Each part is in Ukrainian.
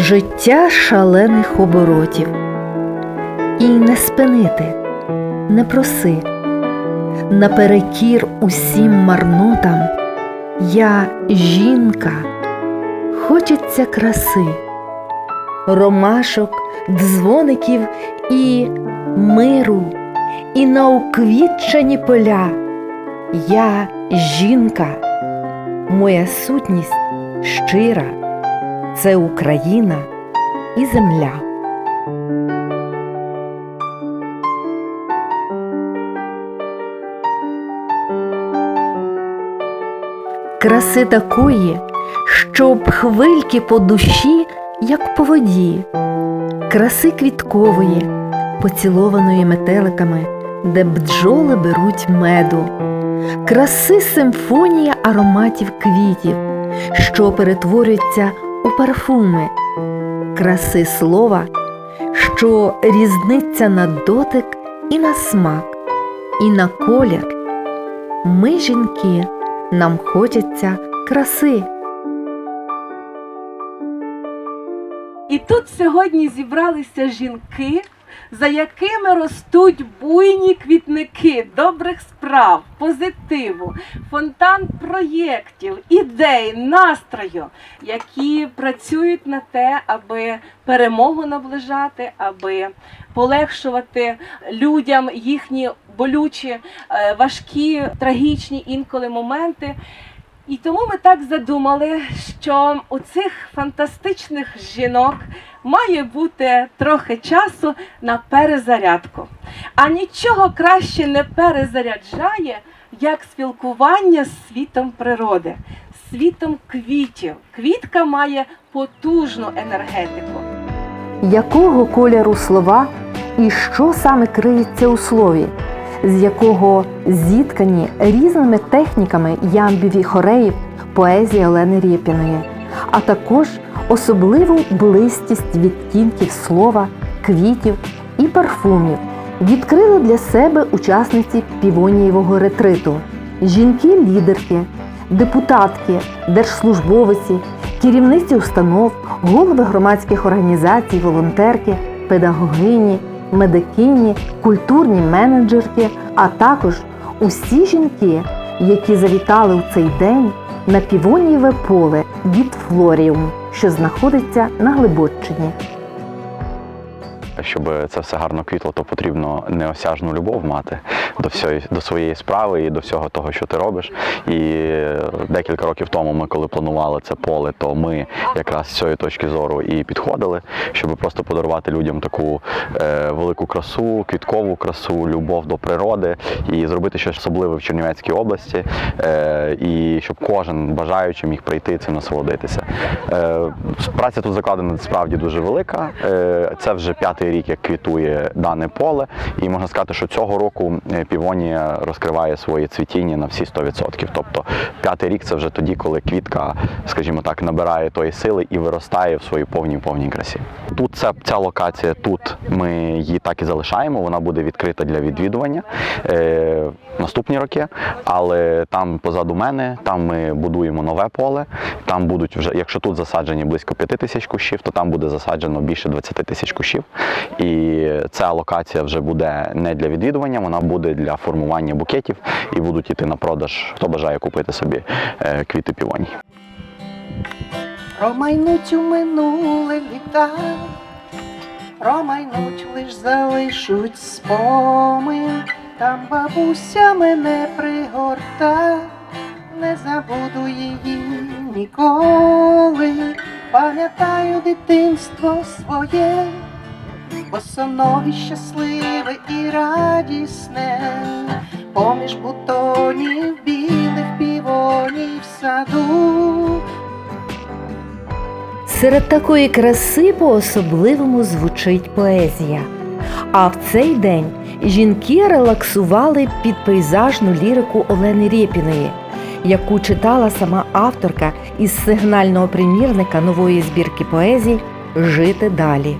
Життя шалених оборотів. І не спинити, не проси. Наперекір усім марнотам, я жінка, хочеться краси, ромашок, дзвоників і миру, і на уквітчені поля. Я жінка, моя сутність щира, це Україна і земля. Краси такої, щоб хвильки по душі, як по воді, краси квіткової, поцілованої метеликами, де бджоли беруть меду, краси симфонія ароматів квітів, що перетворюються у парфуми, краси слова, що різниться на дотик і на смак, і на колір. Ми, жінки, нам хочеться краси. І тут сьогодні зібралися жінки, за якими ростуть буйні квітники добрих справ, позитиву, фонтан проєктів, ідей, настрою, які працюють на те, аби перемогу наближати, аби полегшувати людям їхні болючі, е, важкі, трагічні інколи моменти. І тому ми так задумали, що у цих фантастичних жінок має бути трохи часу на перезарядку. А нічого краще не перезаряджає, як спілкування з світом природи, світом квітів. Квітка має потужну енергетику. Якого кольору слова і що саме криється у слові, з якого зіткані різними техніками ямбів і хореїв поезія Олени Рєпіної, а також особливу близькість відтінків слова, квітів і парфумів відкрили для себе учасниці півонієвого ретриту, жінки-лідерки, депутатки, держслужбовиці, керівниці установ, голови громадських організацій, волонтерки, педагогині, медикині, культурні менеджерки, а також усі жінки, які завітали у цей день на півоніве поле від Флоріум, що знаходиться на Глибоччині. Щоб це все гарно квітло, то потрібно неосяжну любов мати до всієї до своєї справи і до всього того, що ти робиш. І декілька років тому ми, коли планували це поле, то ми якраз з цієї точки зору і підходили, щоб просто подарувати людям таку е, велику красу, квіткову красу, любов до природи і зробити щось особливе в Чернівецькій області, е, і щоб кожен бажаючий міг прийти цим насолодитися. Е, праця тут закладена справді дуже велика. Е, це вже п'ятий рік, як квітує дане поле, і можна сказати, що цього року е, півонія розкриває своє цвітіння на всі 100%. Тобто п'ятий рік це вже тоді, коли квітка, скажімо так, набирає тої сили і виростає в своїй повній повній красі. Тут ця, ця локація, тут ми її так і залишаємо. Вона буде відкрита для відвідування е, наступні роки. Але там позаду мене, там ми будуємо нове поле. Там будуть вже, якщо тут засаджені близько 5 тисяч кущів, то там буде засаджено більше 20 тисяч кущів. І ця локація вже буде не для відвідування, вона буде для формування букетів і будуть йти на продаж, хто бажає купити собі е, квіти півоній. Промайнуть у минуле літа, промайнуть лиш залишуть спомин, там бабуся мене пригорта, не забуду її ніколи, пам'ятаю дитинство своє, босоногі щасливе і радісне, поміж бутонів білих півонів саду. Серед такої краси по-особливому звучить поезія. А в цей день жінки релаксували під пейзажну лірику Олени Рєпіної, яку читала сама авторка із сигнального примірника нової збірки поезій Жити далі.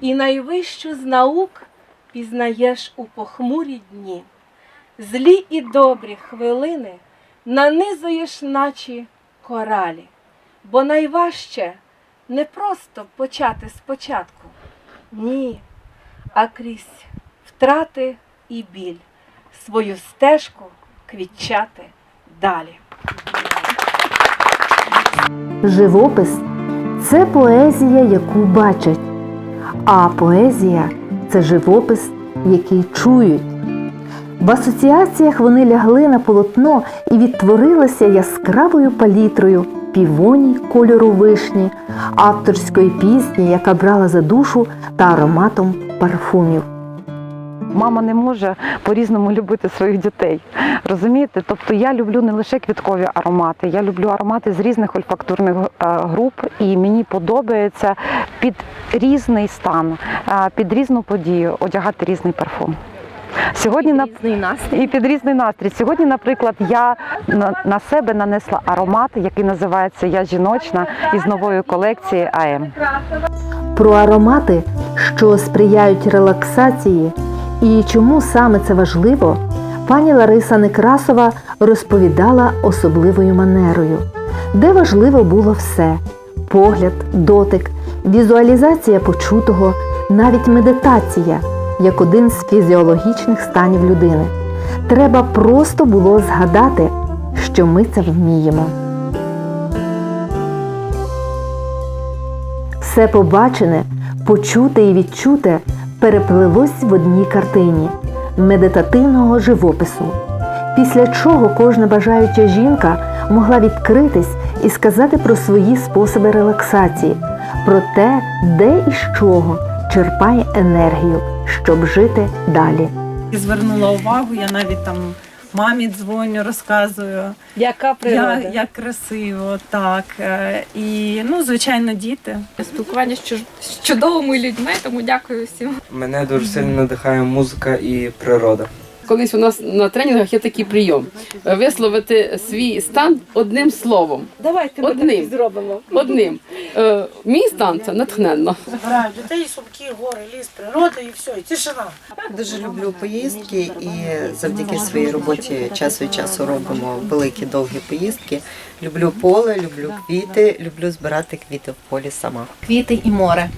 І найвищу з наук пізнаєш у похмурі дні. Злі і добрі хвилини нанизуєш, наче коралі, бо найважче не просто почати спочатку. Ні, а крізь втрати і біль свою стежку квітчати далі. Живопис це поезія, яку бачать, а поезія це живопис, який чують. В асоціаціях вони лягли на полотно і відтворилися яскравою палітрою півоній кольору вишні, авторської пісні, яка брала за душу та ароматом парфумів. Мама не може по-різному любити своїх дітей. Розумієте? Тобто я люблю не лише квіткові аромати, я люблю аромати з різних ольфакторних е, груп, і мені подобається під різний стан, е, під різну подію одягати різний парфум. Сьогодні на і під різний настрій. Сьогодні, наприклад, я на, на себе нанесла аромат, який називається Я жіночна із нової колекції АМ. Про аромати, що сприяють релаксації, і чому саме це важливо, пані Лариса Некрасова розповідала особливою манерою, де важливо було все: погляд, дотик, візуалізація почутого, навіть медитація як один з фізіологічних станів людини. Треба просто було згадати, що ми це вміємо. Все побачене, почуте і відчуте переплилось в одній картині медитативного живопису, після чого кожна бажаюча жінка могла відкритись і сказати про свої способи релаксації, про те, де і з чого черпає енергію, щоб жити далі. Звернула увагу, я навіть там мамі дзвоню, розказую, Яка як, як красиво, так. Е, І ну, звичайно, діти. спілкування з чудовими людьми, тому дякую всім. Мене дуже сильно надихає музика і природа. Колись у нас на тренінгах є такий прийом висловити свій стан одним словом. Давайте Одним. зробимо. Одним. Е, мій стан це натхненно. Забирають дітей, сумки, гори, ліс, природа і все, і тишина. Дуже люблю поїздки і завдяки своїй роботі час від часу робимо великі довгі поїздки. Люблю поле, люблю квіти, люблю збирати квіти в полі сама. квіти і море.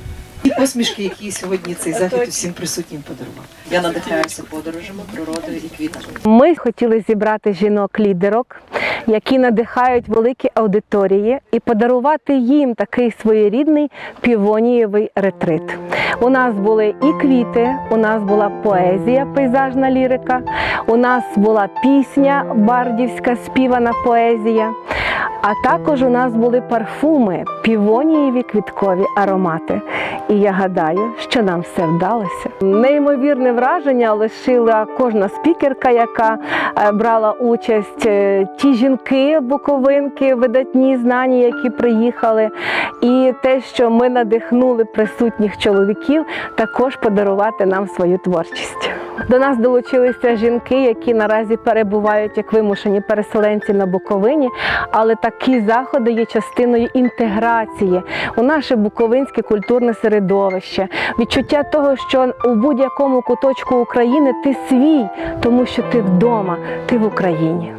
Посмішки, які сьогодні цей захід усім присутнім подарував. Я надихаюся подорожами, природою і квітами. Ми хотіли зібрати жінок-лідерок, які надихають великі аудиторії, і подарувати їм такий своєрідний півонієвий ретрит. У нас були і квіти, у нас була поезія, пейзажна лірика, у нас була пісня бардівська співана поезія. А також у нас були парфуми, півонієві квіткові аромати. І я гадаю, що нам все вдалося. Неймовірне враження лишила кожна спікерка, яка е, брала участь, е, ті жінки, буковинки, видатні знані, які приїхали, і те, що ми надихнули присутніх чоловіків, також подарувати нам свою творчість. До нас долучилися жінки, які наразі перебувають як вимушені переселенці на Буковині, але такі заходи є частиною інтеграції у наше буковинське культурне середовище, відчуття того, що у будь-якому куточку України ти свій, тому що ти вдома, ти в Україні.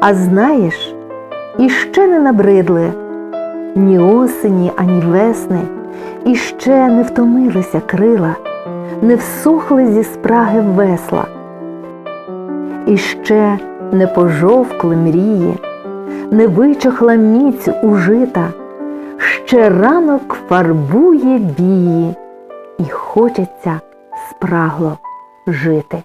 А знаєш, іще не набридли ні осені, ані весни, іще не втомилися крила, не всухли зі спраги весла, іще не пожовкли мрії, не вичохла міць ужита, ще ранок фарбує бії, і хочеться спрагло жити.